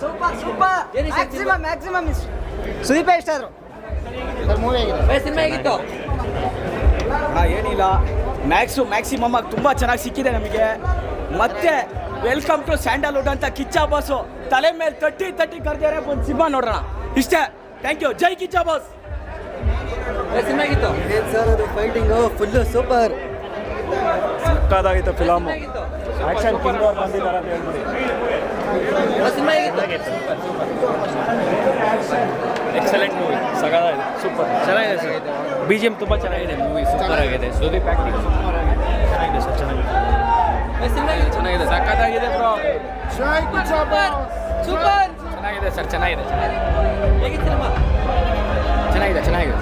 Super super. Maximum maximum Sudeep ಇಷ್ಟ ಆದ್ರು cinema ಹೇಗಿತ್ತು? ಏನಿಲ್ಲ. ಮ್ಯಾಕ್ಸು ಮ್ಯಾಕ್ಸಿಮಮ್ ಆಗಿ ತುಂಬ ಚೆನ್ನಾಗಿ ಸಿಕ್ಕಿದೆ ನಮಗೆ. ಮತ್ತೆ ವೆಲ್ಕಮ್ ಟು ಸ್ಯಾಂಡಲ್ವುಡ್ ಅಂತ ಕಿಚ್ಚಾ ಬಾಸು ತಲೆ ಮೇಲೆ ತಟ್ಟಿ ತಟ್ಟಿ ಕರ್ದಿದ್ದಾರೆ ಒಂದು ಸಿನಿಮಾ ನೋಡೋಣ. ಇಷ್ಟೇ. ಥ್ಯಾಂಕ್ ಯು ಜೈ ಕಿಚ್ಚಾ ಬಾಸ್ ಸಿನಿಮಾ ಹೇಗಿತ್ತು? ಸರ್ ಅದು ಫೈಟಿಂಗು ಫುಲ್ಲು ಸೂಪರ್. ಸಕ್ಕದಾಗಿತ್ತು ಫಿಲಮ್ ಆ್ಯಕ್ಷನ್ ಆಕ್ಷನ್ ಕಿಂಗ್ ಅವ್ರು ಬಂದಿದ್ದಾರೆ ಅಂತ ಹೇಳ್ಬಿಡಿ ಸಿನಿಮಾ ಹೇಗಿತ್ತು ಎಕ್ಸಲೆಂಟ್ ಮೂವಿ ಸಗದಾಗಿದೆ. ಸೂಪರ್ ಚೆನ್ನಾಗಿದೆ ಸರ್. ಬಿ ಜಿ ಎಂ ತುಂಬ ಚೆನ್ನಾಗಿದೆ ಮೂವಿ ಸೂಪರ್ ಆಗಿದೆ. ಸುದೀಪ್ ಆ್ಯಕ್ಟಿಂಗ್ ಸೂಪರ್ ಆಗಿದೆ. ಚೆನ್ನಾಗಿದೆ ಸರ್ ಚೆನ್ನಾಗಿದೆ. ಚೆನ್ನಾಗಿದೆ. ಸಖತ್ತಾಗಿದೆ ಬ್ರೋ ಸೂಪರ್ ಚೆನ್ನಾಗಿದೆ ಸರ್ ಚೆನ್ನಾಗಿದೆ. ಚೆನ್ನಾಗಿದೆ ಚೆನ್ನಾಗಿದೆ.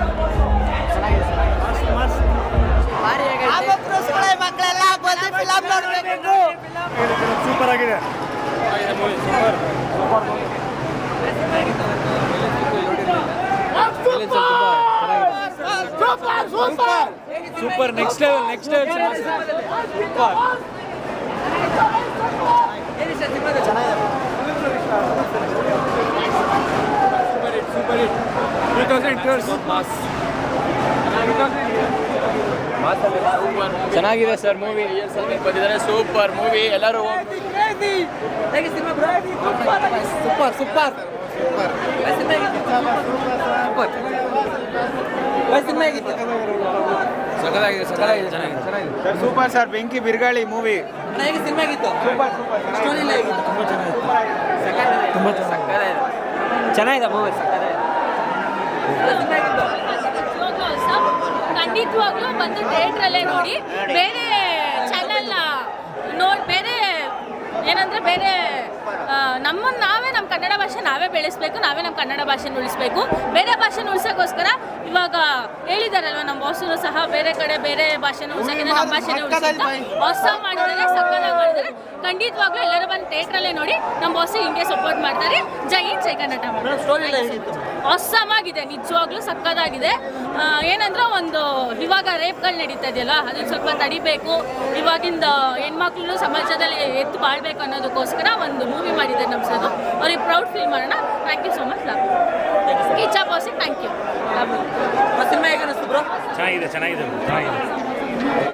ಮಕ್ಕಳೆಲ್ಲ ಬಂದು ಫಿಲಮ್ ನೋಡ್ಬೇಕು. ಸೂಪರ್ ಆಗಿದೆ. Movie super super next level next level super two thousand ಚೆನ್ನಾಗಿದೆ ಸರ್ ಮೂವಿ. ಬಂದಿದ್ದಾರೆ ಸೂಪರ್ ಮೂವಿ. ಎಲ್ಲರೂ super cinema super. Super. Super cinema ಹೇಗಿತ್ತು ಸಕಲಾಗಿದೆ ಸಕಲಾಗಿದೆ ಚೆನ್ನಾಗಿದೆ ಸೂಪರ್ ಸರ್ ಬೆಂಕಿ ಬಿರುಗಾಳಿ ಮೂವಿ. ಹೇಗೆ ಸಿನಿಮಾ ಆಗಿತ್ತು. ಸ್ಟೋರಿ ಎಲ್ಲ ಹೇಗಿತ್ತು ತುಂಬ ಚೆನ್ನಾಗಿತ್ತು. ತುಂಬ ಚೆನ್ನಾಗಿದೆ. ಚೆನ್ನಾಗಿದೆ. ಮೂವಿ ಸಿನಿಮಾ ಆಗಿತ್ತು. ಖಂಡಿತವಾಗ್ಲೂ ಬಂದು ಥಿಯೇಟ್ರಲ್ಲೇ ನೋಡಿ. ಬೇರೆ ಚಾನೆಲ್ನ ನೋಡಿ ಬೇರೆ ಏನಂದ್ರೆ ಬೇರೆ ನಮ್ಮನ್ನು ನಾವೇ ನಮ್ಮ ಕನ್ನಡ ಭಾಷೆ ನಾವೇ ಬೆಳೆಸಬೇಕು ನಾವೇ ನಮ್ಮ ಕನ್ನಡ ಭಾಷೆನ ಉಳಿಸ್ಬೇಕು. ಬೇರೆ ಭಾಷೆನ ಉಳಿಸೋಕ್ಕೋಸ್ಕರ ಇವಾಗ ಹೇಳಿದಾರಲ್ವ ನಮ್ಮ ಬಾಸರು ಸಹ ಬೇರೆ ಕಡೆ ಬೇರೆ ಭಾಷೆನ ಉಳಿಸೋಕ್ಕಿಂತ ನಮ್ಮ ಭಾಷೆನ ಉಳಿಸೋಕೆ ಹೊಸ ಮಾಡಿದರೆ ಸಕ್ಕದಾಗಿ ಖಂಡಿತವಾಗ್ಲೂ ಎಲ್ಲರೂ ಬಂದು ಥಿಯೇಟ್ರಲ್ಲೇ ನೋಡಿ ನಮ್ಮ ಬಾಸ್ ಹಿಂಗೆ ಸಪೋರ್ಟ್ ಮಾಡ್ತಾರೆ. ಜೈ ಹಿಂದ್ ಜೈ ಕನ್ನಡ ಅಸ್ಸಾಮ್ ಆಗಿದೆ ನಿಜವಾಗ್ಲೂ ಸಕ್ಕದಾಗಿದೆ ಏನಂದ್ರೆ ಒಂದು ಇವಾಗ ರೇಪ್ಗಳು ನಡೀತಾ ಇದೆಯಲ್ಲ ಅದನ್ನ ಸ್ವಲ್ಪ ತಡಿಬೇಕು. ಇವಾಗಿಂದ ಹೆಣ್ಮಕ್ಳು ಸಮಾಜದಲ್ಲಿ ಎತ್ತು ಬಾಳ್ಬೇಕು ಅನ್ನೋದಕ್ಕೋಸ್ಕರ ಒಂದು ಮೂವಿ ಮಾಡಿದ್ದಾರೆ ನಮ್ಮ ಸರ್ ಅವ್ರಿಗೆ ಪ್ರೌಡ್ ಫೀಲ್ ಮಾಡೋಣ. Thank you so much love ಇಚ್ಛಾ ಬಾಸಿ ಥ್ಯಾಂಕ್ ಯು ಲವ್ ಸಿನಿಮಾ ಹೇಗೆ ಅನಿಸ್ತು ಬ್ರೋ ಚೆನ್ನಾಗಿದೆ ಚೆನ್ನಾಗಿದೆ. ಚೆನ್ನಾಗಿದೆ